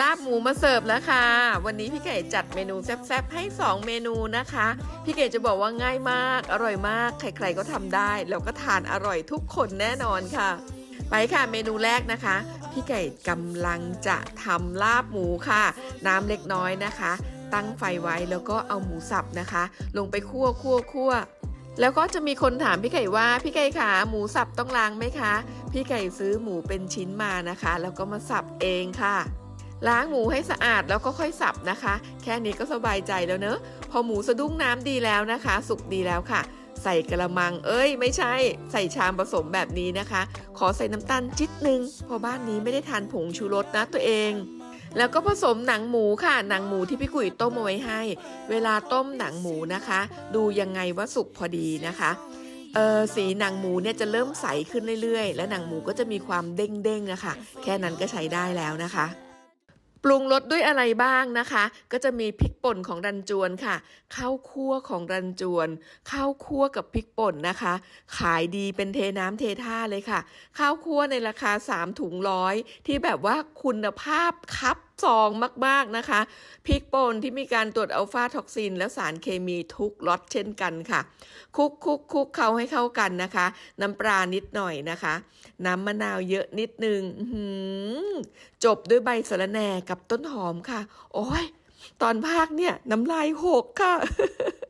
ลาบหมูมาเสิร์ฟแล้วค่ะ วันนี้พี่ไก่จัดเมนูแซ่บๆให้ 2 เมนูนะคะ พี่ไก่จะบอกว่าง่ายมาก อร่อยมาก ใครๆก็ทำได้ แล้วก็ทานอร่อยทุกคนแน่นอนค่ะ ไปค่ะเมนูแรกนะคะ พี่ไก่กำลังจะทำลาบหมูค่ะ น้ำเล็กน้อยนะคะ ตั้งไฟไว้แล้วก็เอาหมูสับนะคะ ลงไปคั่วคั่วคั่วแล้วก็จะมีคนถามพี่ไก่ว่าพี่ไก่ขาหมูสับต้องล้างไหมคะ พี่ไก่ซื้อหมูเป็นชิ้นมานะคะ แล้วก็มาสับเองค่ะ ล้างหมูให้สะอาดแล้วก็ค่อยสับนะคะ แค่นี้ก็สบายใจแล้วเนอะ พอหมูสะดุ้งน้ำดีแล้วนะคะ สุกดีแล้วค่ะ ใส่กระมัง เอ้ย ไม่ใช่ ใส่ชามผสมแบบนี้นะคะ ขอใส่น้ำตาลจิตนึงเพราะบ้านนี้ไม่ได้ทานผงชูรสนะตัวเองแล้วก็ผสมหนังหมูค่ะ หนังหมูที่พี่กุ๋ยต้มเอาไว้ให้ เวลาต้มหนังหมูนะคะ ดูยังไงว่าสุกพอดีนะคะเออสีหนังหมูเนี่ยจะเริ่มใสขึ้นเรื่อยๆ และหนังหมูก็จะมีความเด้งๆนะคะ แค่นั้นก็ใช้ได้แล้วนะคะ ปรุงรสด้วยอะไรบ้างนะคะ ก็จะมีพริกป่นของรันจวนค่ะ ข้าวคั่วของรันจวน ข้าวคั่วกับพริกป่นนะคะ ขายดีเป็นเทน้ำเทท่าเลยค่ะ ข้าวคั่วในราคา 3 ถุงร้อยที่แบบว่าคุณภาพคับ ซองมาก ๆ นะคะพริกป่นที่มีการตรวจอัลฟาท็อกซิน และสารเคมีทุกล็อตเช่นกันค่ะ คุกคุกคุกเขาให้เข้ากันนะคะ น้ำปลานิดหน่อยนะคะ น้ำมะนาวเยอะนิดนึงจบด้วยใบสะระแหน่กับต้นหอมค่ะ โอ้ยตอนภาคเนี่ย น้ำลายหกค่ะ